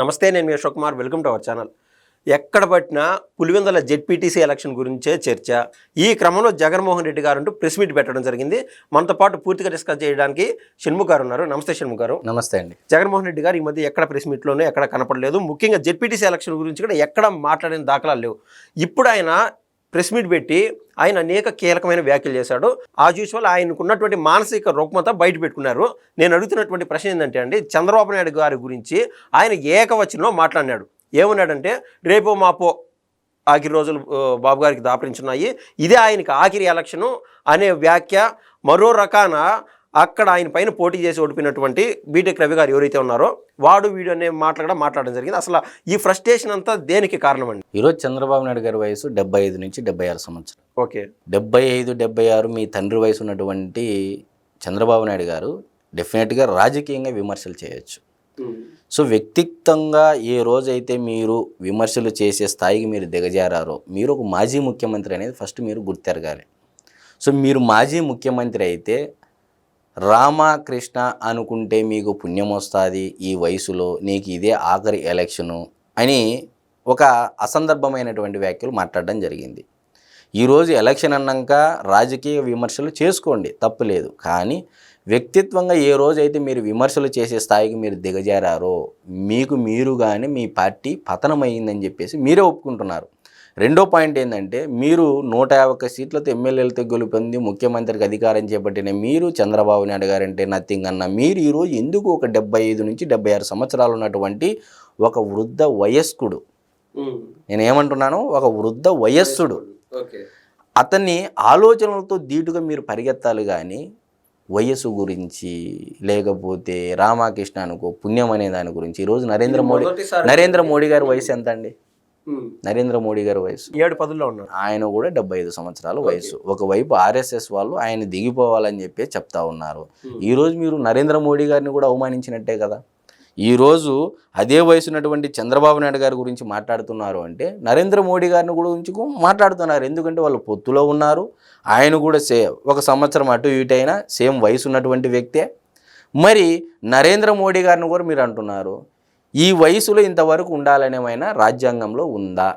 నమస్తే నేను మీ Ashok Kumar. Welcome to our channel. ఎక్కడ పట్టినా పులివెందుల జెడ్పీటీసీ ఎలక్షన్ గురించే చర్చ. ఈ క్రమంలో జగన్మోహన్ రెడ్డి గారు అంటూ ప్రెస్ మీట్ పెట్టడం జరిగింది. మనతో పాటు పూర్తిగా డిస్కస్ చేయడానికి షణ్ముఖ్ గారు ఉన్నారు. నమస్తే షణ్ముఖ్ గారు. నమస్తే అండి. జగన్మోహన్ రెడ్డి గారు ఈ మధ్య ఎక్కడ ప్రెస్ మీట్లోనే ఎక్కడ కనపడలేదు. ముఖ్యంగా జెడ్పీటీసీ ఎలక్షన్ గురించి కూడా ఎక్కడ మాట్లాడిన దాఖలాలు లేవు. ఇప్పుడు ఆయన ప్రెస్ మీట్ పెట్టి ఆయన అనేక కీలకమైన వ్యాఖ్యలు చేశాడు. యాజ్ యూజువల్ ఆయనకు ఉన్నటువంటి మానసిక రుగ్మత బయట పెట్టుకున్నారు. నేను అడుగుతున్నటువంటి ప్రశ్న ఏంటంటే అండి చంద్రబాబు నాయుడు గారి గురించి ఆయన ఏకవచనంలో మాట్లాడినాడు. ఏమన్నాడంటే రేపో మాపో ఆఖరి రోజులు బాబు గారికి దాపరించున్నాయి. ఇదే ఆయనకి ఆఖరి ఎలక్షను అనే వ్యాఖ్య మరో రకాన అక్కడ ఆయన పైన పోటీ చేసి ఓడిపోయినటువంటి బీటెక్ రవి గారు ఎవరైతే ఉన్నారో వాడు వీడు అనే మాటలు కూడా మాట్లాడడం జరిగింది. అసలు ఈ ఫ్రస్ట్రేషన్ అంతా దేనికి కారణం అండి? ఈరోజు చంద్రబాబు నాయుడు గారి వయసు డెబ్బై ఐదు నుంచి డెబ్బై ఆరు సంవత్సరం ఓకే. డెబ్బై ఐదు డెబ్బై ఆరు మీ తండ్రి వయసు ఉన్నటువంటి చంద్రబాబు నాయుడు గారు డెఫినెట్గా రాజకీయంగా విమర్శలు చేయొచ్చు. సో వ్యక్తిగతంగా ఏ రోజైతే మీరు విమర్శలు చేసే స్థాయికి మీరు దిగజారారో మీరు ఒక మాజీ ముఖ్యమంత్రి అనేది ఫస్ట్ మీరు గుర్తెరగాలి. సో మీరు మాజీ ముఖ్యమంత్రి అయితే రామకృష్ణ అనుకుంటే మీకు పుణ్యం వస్తుంది ఈ వయసులో నీకు ఇదే ఆఖరి ఎలక్షను అని ఒక అసందర్భమైనటువంటి వ్యాఖ్యలు మాట్లాడడం జరిగింది. ఈరోజు ఎలక్షన్ అన్నాక రాజకీయ విమర్శలు చేసుకోండి తప్పులేదు కానీ వ్యక్తిత్వంగా ఏ రోజైతే మీరు విమర్శలు చేసే స్థాయికి మీరు దిగజారారో మీకు మీరు కానీ మీ పార్టీ పతనమైందని చెప్పేసి మీరే ఒప్పుకుంటున్నారు. రెండో పాయింట్ ఏంటంటే మీరు నూట యాభై సీట్లతో ఎమ్మెల్యేలతో గెలుపొంది ముఖ్యమంత్రికి అధికారం చేపట్టిన మీరు చంద్రబాబు నాయుడు గారంటే నథింగ్ అన్న మీరు ఈరోజు ఎందుకు ఒక డెబ్బై ఐదు నుంచి డెబ్బై ఆరు సంవత్సరాలు ఉన్నటువంటి ఒక వృద్ధ వయస్కుడు? నేను ఏమంటున్నాను? ఒక వృద్ధ వయస్సుడు. అతన్ని ఆలోచనలతో ధీటుగా మీరు పరిగెత్తాలి కానీ వయస్సు గురించి లేకపోతే రామకృష్ణ అనుకో పుణ్యం అనే దాని గురించి ఈరోజు నరేంద్ర మోడీ నరేంద్ర మోడీ గారి వయసు ఎంత అండి నరేంద్ర మోడీ గారి వయసు. ఏడు పదుల్లో ఉన్నారు. ఆయన కూడా డెబ్బై ఐదు సంవత్సరాల వయసు. ఒకవైపు ఆర్ఎస్ఎస్ వాళ్ళు ఆయన దిగిపోవాలని చెప్పి చెప్తా ఉన్నారు. ఈరోజు మీరు నరేంద్ర మోడీ గారిని కూడా అవమానించినట్టే కదా? ఈరోజు అదే వయసు ఉన్నటువంటి చంద్రబాబు నాయుడు గారి గురించి మాట్లాడుతున్నారు అంటే నరేంద్ర మోడీ గారిని కూడా గురించి మాట్లాడుతున్నారు. ఎందుకంటే వాళ్ళు పొత్తులో ఉన్నారు. ఆయన కూడా సే ఒక సంవత్సరం అటు ఇటు అయినా సేమ్ వయసు ఉన్నటువంటి వ్యక్తే. మరి నరేంద్ర మోడీ గారిని కూడా మీరు అంటున్నారు. ఈ వయసులో ఇంతవరకు ఉండాలనేమైనా రాజ్యాంగంలో ఉందా?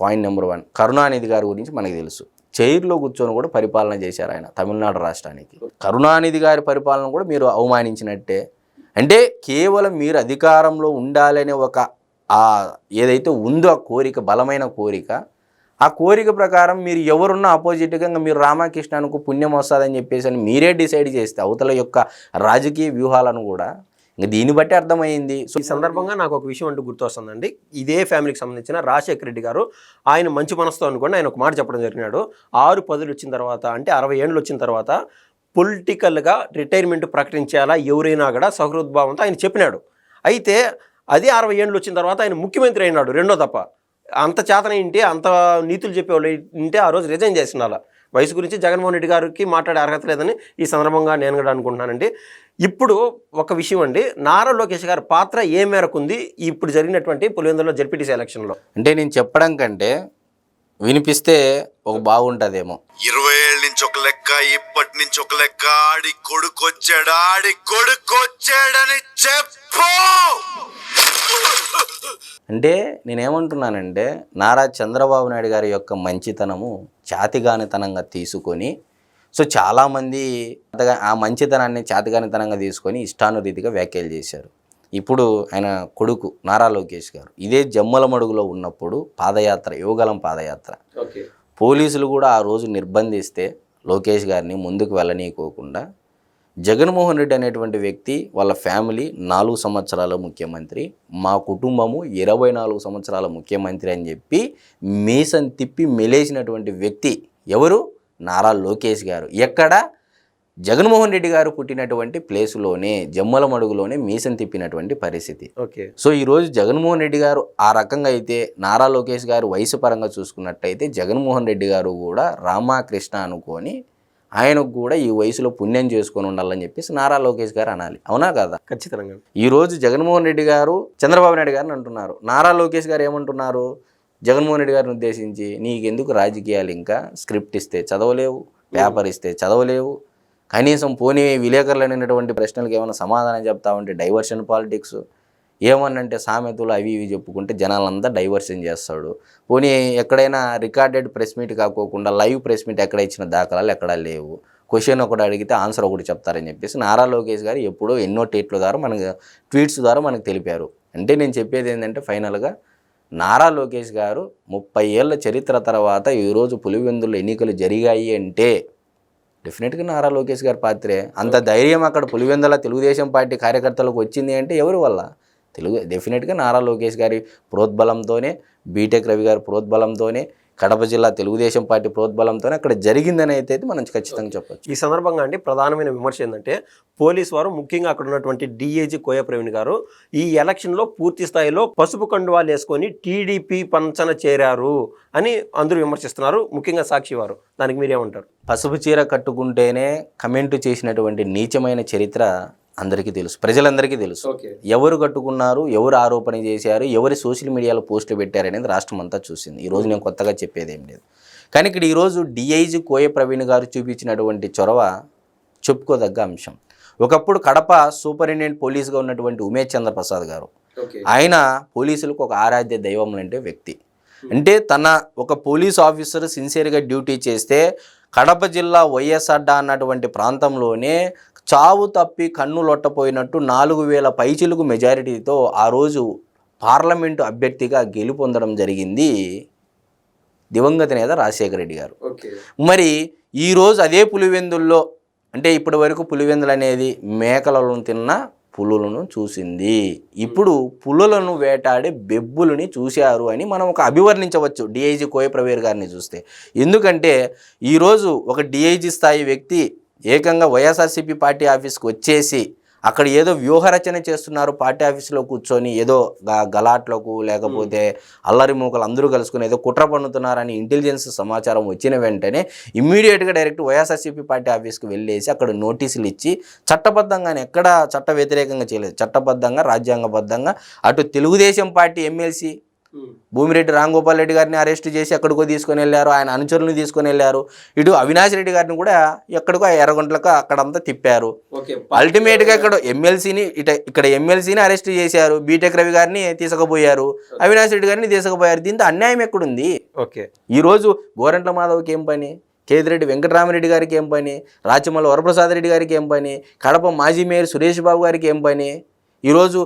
పాయింట్ నెంబర్ వన్ కరుణానిధి గారి గురించి మనకు తెలుసు. చైర్లో కూర్చొని కూడా పరిపాలన చేశారు ఆయన తమిళనాడు రాష్ట్రానికి. కరుణానిధి గారి పరిపాలన కూడా మీరు అవమానించినట్టే. అంటే కేవలం మీరు అధికారంలో ఉండాలనే ఒక ఆ ఏదైతే ఉందో ఆ కోరిక బలమైన కోరిక ఆ కోరిక ప్రకారం మీరు ఎవరున్నా ఆపోజిట్గా మీరు రామకృష్ణకు పుణ్యం వస్తుందని చెప్పేసి అని మీరే డిసైడ్ చేస్తే అవతల యొక్క రాజకీయ వ్యూహాలను కూడా ఇంకా దీన్ని బట్టి అర్థమైంది సో ఈ సందర్భంగా నాకు ఒక విషయం అంటూ గుర్తొస్తుందండి. ఇదే ఫ్యామిలీకి సంబంధించిన రాజశేఖర రెడ్డి గారు ఆయన మంచి మనసుతో అనుకోండి ఆయన ఒక మాట చెప్పడం జరిగినాడు. ఆరు పదులు వచ్చిన తర్వాత అంటే అరవై ఏళ్ళు వచ్చిన తర్వాత పొలిటికల్గా రిటైర్మెంట్ ప్రకటించేలా ఎవరైనా కూడా సహృద్భావంతో ఆయన చెప్పినాడు. అయితే అదే అరవై ఏళ్ళు వచ్చిన తర్వాత ఆయన ముఖ్యమంత్రి అయినాడు రెండో తప్ప అంత చేతన ఏంటి? అంత నీతులు చెప్పేవాళ్ళు ఇంటే ఆ రోజు రిజైన్ చేసిన వయసు గురించి జగన్మోహన్ రెడ్డి గారికి మాట్లాడే అర్హత లేదని ఈ సందర్భంగా నేను కూడా అనుకుంటున్నానండి. ఇప్పుడు ఒక విషయం అండి నారా లోకేష్ గారి పాత్ర ఏ మేరకు ఉంది? ఇప్పుడు జరిగినటువంటి పులివెందులో జడ్పీటీసీ ఎలక్షన్లో. అంటే నేను చెప్పడం కంటే వినిపిస్తే ఒక బాగుంటుందేమో. ఇరవై ఏళ్ళ నుంచి ఒక లెక్క ఇప్పటి నుంచి ఒక లెక్క ఆడి కొడుకొచ్చాడు ఆడి కొడుకొచ్చాడని చెప్పు! అంటే నేనేమంటున్నానంటే నారా చంద్రబాబు నాయుడు గారి యొక్క మంచితనము చాతిగానితనంగా తీసుకొని సో చాలామంది అంతగా ఆ మంచితనాన్ని చాతిగానితనంగా తీసుకొని ఇష్టానురీతిగా వ్యాఖ్యలు చేశారు. ఇప్పుడు ఆయన కొడుకు నారా లోకేష్ గారు. ఇదే జమ్మల మడుగులో ఉన్నప్పుడు పాదయాత్ర యువగలం పాదయాత్ర. పోలీసులు కూడా ఆ రోజు నిర్బంధిస్తే లోకేష్ గారిని ముందుకు వెళ్ళనీయకోకుండా జగన్మోహన్ రెడ్డి అనేటువంటి వ్యక్తి వాళ్ళ ఫ్యామిలీ నాలుగు సంవత్సరాల ముఖ్యమంత్రి మా కుటుంబము ఇరవై నాలుగు సంవత్సరాల ముఖ్యమంత్రి అని చెప్పి మీసం తిప్పి మెలేసినటువంటి వ్యక్తి ఎవరు? నారా లోకేష్ గారు. ఎక్కడ? జగన్మోహన్ రెడ్డి గారు పుట్టినటువంటి ప్లేసులోనే జమ్మల మడుగులోనే మీసం తిప్పినటువంటి పరిస్థితి. ఓకే. సో ఈరోజు జగన్మోహన్ రెడ్డి గారు ఆ రకంగా అయితే నారా లోకేష్ గారు వయసు పరంగా చూసుకున్నట్టయితే జగన్మోహన్ రెడ్డి గారు కూడా రామకృష్ణ అనుకొని ఆయనకు కూడా ఈ వయసులో పుణ్యం చేసుకొని ఉండాలని చెప్పేసి నారా లోకేష్ గారు అనాలి. అవునా కదా? ఖచ్చితంగా. ఈరోజు జగన్మోహన్ రెడ్డి గారు చంద్రబాబు నాయుడు గారిని అంటున్నారు. నారా లోకేష్ గారు ఏమంటున్నారు? జగన్మోహన్ రెడ్డి గారిని ఉద్దేశించి నీకెందుకు రాజకీయాలు ఇంకా? స్క్రిప్ట్ ఇస్తే చదవలేవు పేపర్ ఇస్తే చదవలేవు. కనీసం పోనీ విలేకరులు అనేటువంటి ప్రశ్నలకు ఏమైనా సమాధానం చెప్తా ఉంటే డైవర్షన్ పాలిటిక్స్. ఏమన్నంటే సామెతలు అవి ఇవి చెప్పుకుంటే జనాలంతా డైవర్షన్ చేస్తాడు. పోనీ ఎక్కడైనా రికార్డెడ్ ప్రెస్ మీట్ కాకోకుండా లైవ్ ప్రెస్ మీట్ ఎక్కడ ఇచ్చిన దాఖలాలు ఎక్కడా లేవు? క్వశ్చన్ ఒకటి అడిగితే ఆన్సర్ ఒకటి చెప్తారని చెప్పేసి నారా లోకేష్ గారు ఎప్పుడో ఎన్నో ట్వీట్ల ద్వారా మనకు ట్వీట్స్ ద్వారా మనకు తెలిపారు. అంటే నేను చెప్పేది ఏంటంటే ఫైనల్గా నారా లోకేష్ గారు ముప్పై ఏళ్ళ చరిత్ర తర్వాత ఈరోజు పులివెందులు ఎన్నికలు జరిగాయి అంటే డెఫినెట్గా నారా లోకేష్ గారి పాత్రే. అంత ధైర్యం అక్కడ పులివెందుల తెలుగుదేశం పార్టీ కార్యకర్తలకు వచ్చింది అంటే ఎవరి వల్ల? తెలుగు డెఫినెట్గా నారా లోకేష్ గారి ప్రోద్బలంతోనే బీటెక్ రవి గారి ప్రోద్బలంతోనే కడప జిల్లా తెలుగుదేశం పార్టీ ప్రోద్బలంతోనే అక్కడ జరిగిందని అయితే మనం ఖచ్చితంగా చెప్పొచ్చు. ఈ సందర్భంగా అండి ప్రధానమైన విమర్శ ఏంటంటే పోలీస్ వారు ముఖ్యంగా అక్కడ ఉన్నటువంటి డిఏజీ కోయ ప్రవీణ్ గారు ఈ ఎలక్షన్లో పూర్తి స్థాయిలో పసుపు కండువాలు వేసుకొని టీడీపీ పంచన చేరారు అని అందరూ విమర్శిస్తున్నారు. ముఖ్యంగా సాక్షి వారు. దానికి మీరేమంటారు? పసుపు చీర కట్టుకుంటేనే కమెంటు చేసినటువంటి నీచమైన చరిత్ర అందరికీ తెలుసు. ప్రజలందరికీ తెలుసు. ఎవరు కట్టుకున్నారు ఎవరు ఆరోపణ చేశారు ఎవరు సోషల్ మీడియాలో పోస్టులు పెట్టారు అనేది రాష్ట్రం అంతా చూసింది. ఈరోజు నేను కొత్తగా చెప్పేది ఏం లేదు. కానీ ఇక్కడ ఈరోజు డిఐజీ కోయ ప్రవీణ్ గారు చూపించినటువంటి చొరవ చెప్పుకోదగ్గ అంశం. ఒకప్పుడు కడప సూపరింటెండెంట్ పోలీస్గా ఉన్నటువంటి ఉమేష్ చంద్ర ప్రసాద్ గారు ఆయన పోలీసులకు ఒక ఆరాధ్య దైవం అంటే వ్యక్తి. అంటే తన ఒక పోలీస్ ఆఫీసర్ సిన్సియర్గా డ్యూటీ చేస్తే కడప జిల్లా వైఎస్ఆర్డా అన్నటువంటి ప్రాంతంలోనే చావు తప్పి కన్ను లొట్టపోయినట్టు నాలుగు వేల పైచిలుకు మెజారిటీతో ఆ రోజు పార్లమెంటు అభ్యర్థిగా గెలుపొందడం జరిగింది దివంగత నేత రాజశేఖర రెడ్డి గారు. మరి ఈరోజు అదే పులివెందుల్లో అంటే ఇప్పటి వరకు పులివెందులు అనేది మేకలను తిన్న పులులను చూసింది. ఇప్పుడు పులులను వేటాడే బెబ్బులని చూశారు అని మనం ఒక అభివర్ణించవచ్చు డిఐజీ కోయ ప్రవీర్ గారిని చూస్తే. ఎందుకంటే ఈరోజు ఒక డిఐజీ స్థాయి వ్యక్తి ఏకంగా వైఎస్ఆర్సీపీ పార్టీ ఆఫీస్కి వచ్చేసి అక్కడ ఏదో వ్యూహరచన చేస్తున్నారు పార్టీ ఆఫీస్లో కూర్చొని ఏదో గలాట్లకు లేకపోతే అల్లరి మూకలు అందరూ కలుసుకుని ఏదో కుట్ర పన్నుతున్నారని ఇంటెలిజెన్స్ సమాచారం వచ్చిన వెంటనే ఇమ్మీడియట్గా డైరెక్ట్ వైఎస్ఆర్సీపీ పార్టీ ఆఫీస్కి వెళ్ళేసి అక్కడ నోటీసులు ఇచ్చి చట్టబద్ధంగా ఎక్కడ చట్ట వ్యతిరేకంగా చేయలేదు. చట్టబద్ధంగా రాజ్యాంగబద్ధంగా అటు తెలుగుదేశం పార్టీ ఎమ్మెల్సీ భూమిరెడ్డి రాంగోపాల్ రెడ్డి గారిని అరెస్ట్ చేసి ఎక్కడికో తీసుకొని వెళ్ళారు ఆయన అనుచరులను తీసుకొని వెళ్ళారు. ఇటు అవినాష్ రెడ్డి గారిని కూడా ఎక్కడికో ఎర్రగుంట్లకు అక్కడంతా తిప్పారు. అల్టిమేట్గా ఇక్కడ ఎమ్మెల్సీని ఇట ఇక్కడ ఎమ్మెల్సీని అరెస్ట్ చేశారు. బీటెక్ రవి గారిని తీసుకుపోయారు. అవినాష్ రెడ్డి గారిని తీసుకుపోయారు. దీంతో అన్యాయం ఎక్కడుంది? ఓకే. ఈరోజు గోరంట్ల మాధవ్కి ఏం పని? కేతిరెడ్డి వెంకటరామరెడ్డి గారికి ఏం పని? రాచమల్ల వరప్రసాద్ రెడ్డి గారికి ఏం పని? కడప మాజీ మేయర్ సురేష్ బాబు గారికి ఏం పని? ఈరోజు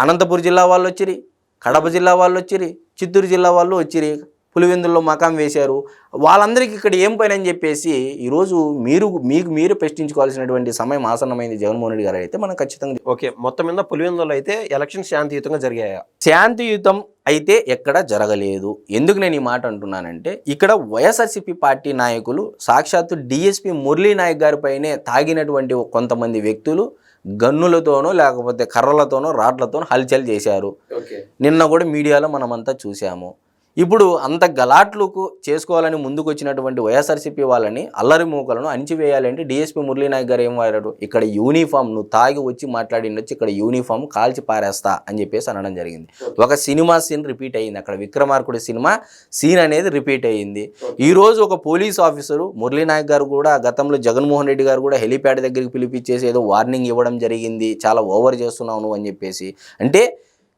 అనంతపురం జిల్లా వాళ్ళు వచ్చిరి కడప జిల్లా వాళ్ళు వచ్చిరి చిత్తూరు జిల్లా వాళ్ళు వచ్చిరి. పులివెందుల్లో మకాం వేశారు. వాళ్ళందరికీ ఇక్కడ ఏం పని అని చెప్పేసి ఈరోజు మీరు మీకు మీరు ప్రశ్నించుకోవాల్సినటువంటి సమయం ఆసన్నమైంది జగన్మోహన్ రెడ్డి గారు అయితే మనం ఖచ్చితంగా ఓకే మొత్తం మీద పులివెందులో అయితే ఎలక్షన్ శాంతియుతంగా జరిగాయా? శాంతియుతం అయితే ఎక్కడ జరగలేదు. ఎందుకు నేను ఈ మాట అంటున్నానంటే ఇక్కడ వైఎస్ఆర్సీపీ పార్టీ నాయకులు సాక్షాత్తు డిఎస్పి మురళీ నాయక్ గారిపైనే తాగినటువంటి కొంతమంది వ్యక్తులు గన్నులతోనో లేకపోతే కర్రలతోనో రాడ్లతోనో హల్చల్ చేశారు. నిన్న కూడా మీడియాలో మనమంతా చూసాము ఇప్పుడు అంత గలాట్లకు చేసుకోవాలని ముందుకు వచ్చినటువంటి వైఎస్ఆర్సీపీ వాళ్ళని అల్లరి మూకలను అణిచివేయాలంటే డిఎస్పీ మురళీనాయక్ గారు ఏం వాడారు? ఇక్కడ యూనిఫామ్ నువ్వు తాగి వచ్చి మాట్లాడిండొచ్చు ఇక్కడ యూనిఫామ్ కాల్చి పారేస్తా అని చెప్పేసి అనడం జరిగింది. ఒక సినిమా సీన్ రిపీట్ అయ్యింది అక్కడ విక్రమార్కుడి సినిమా సీన్ అనేది రిపీట్ అయ్యింది. ఈ రోజు ఒక పోలీస్ ఆఫీసరు మురళీనాయక్ గారు కూడా గతంలో జగన్మోహన్ రెడ్డి గారు కూడా హెలిప్యాడ్ దగ్గరికి పిలిపించేసి ఏదో వార్నింగ్ ఇవ్వడం జరిగింది చాలా ఓవర్ చేస్తున్నావు అని చెప్పేసి. అంటే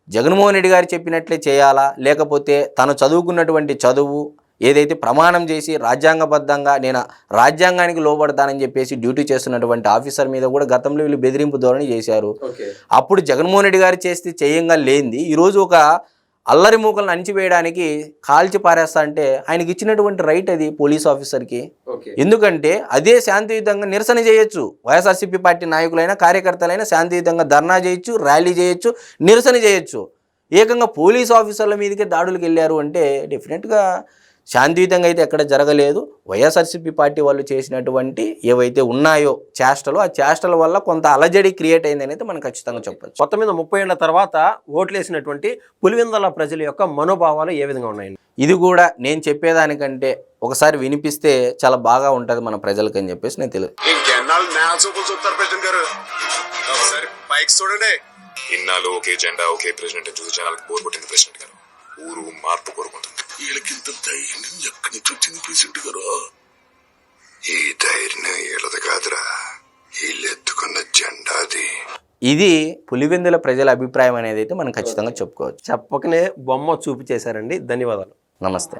జగన్మోహన్ రెడ్డి గారు చెప్పినట్లే చేయాలా? లేకపోతే తను చదువుకున్నటువంటి చదువు ఏదైతే ప్రమాణం చేసి రాజ్యాంగబద్ధంగా నేను రాజ్యాంగానికి లోబడతానని చెప్పేసి డ్యూటీ చేస్తున్నటువంటి ఆఫీసర్ మీద కూడా గతంలో వీళ్ళు బెదిరింపు ధోరణి చేశారు. అప్పుడు జగన్మోహన్ రెడ్డి గారు చేస్తే చేయంగా లేనిది. ఈరోజు ఒక అల్లరి మూకలను అణిచివేయడానికి కాల్చి పారేస్తా అంటే ఆయనకి ఇచ్చినటువంటి రైట్ అది పోలీస్ ఆఫీసర్కి ఎందుకంటే అదే శాంతియుతంగా నిరసన చేయొచ్చు. వైఎస్ఆర్సీపీ పార్టీ నాయకులైనా కార్యకర్తలైనా శాంతియుతంగా ధర్నా చేయొచ్చు ర్యాలీ చేయొచ్చు నిరసన చేయొచ్చు. ఏకంగా పోలీస్ ఆఫీసర్ల మీదకే దాడులకు వెళ్ళారు అంటే డెఫినెట్గా శాంతియుతంగా అయితే ఎక్కడ జరగలేదు. వైఎస్ఆర్సీపీ పార్టీ వాళ్ళు చేసినటువంటి ఏవైతే ఉన్నాయో చేష్టలు ఆ చేష్టల వల్ల కొంత అలజడి క్రియేట్ అయిందని అయితే మనం ఖచ్చితంగా చెప్పొచ్చు. మొత్తం మీద ముప్పై ఏళ్ళ తర్వాత ఓట్లేసినటువంటి పులివెందుల ప్రజల యొక్క మనోభావాలు ఏ విధంగా ఉన్నాయండి? ఇది కూడా నేను చెప్పేదానికంటే ఒకసారి వినిపిస్తే చాలా బాగా ఉంటుంది మన ప్రజలకి అని చెప్పేసి నేను తెలియదు. ఇన్నాళ్ళు ఒకే జెండా ఒకే ప్రెసిడెంట్ చూసి జనాలకు బోర్ కొట్టింది ప్రెసిడెంట్ గారు. ఊరు మార్పు కోరుకుంటుంది. వీళ్ళకింత ధైర్యం ఎక్కడి నుంచి వచ్చింది ప్రెసిడెంట్ గారు ఈ ధైర్యం వీళ్ళది కాదురా వీళ్ళెత్తుకున్న జెండాది ఇది పులివెందుల ప్రజల అభిప్రాయం అనేది అయితే మనం ఖచ్చితంగా చెప్పుకోవచ్చు. చెప్పకనే బొమ్మ చూపించేశారండి ధన్యవాదాలు. నమస్తే.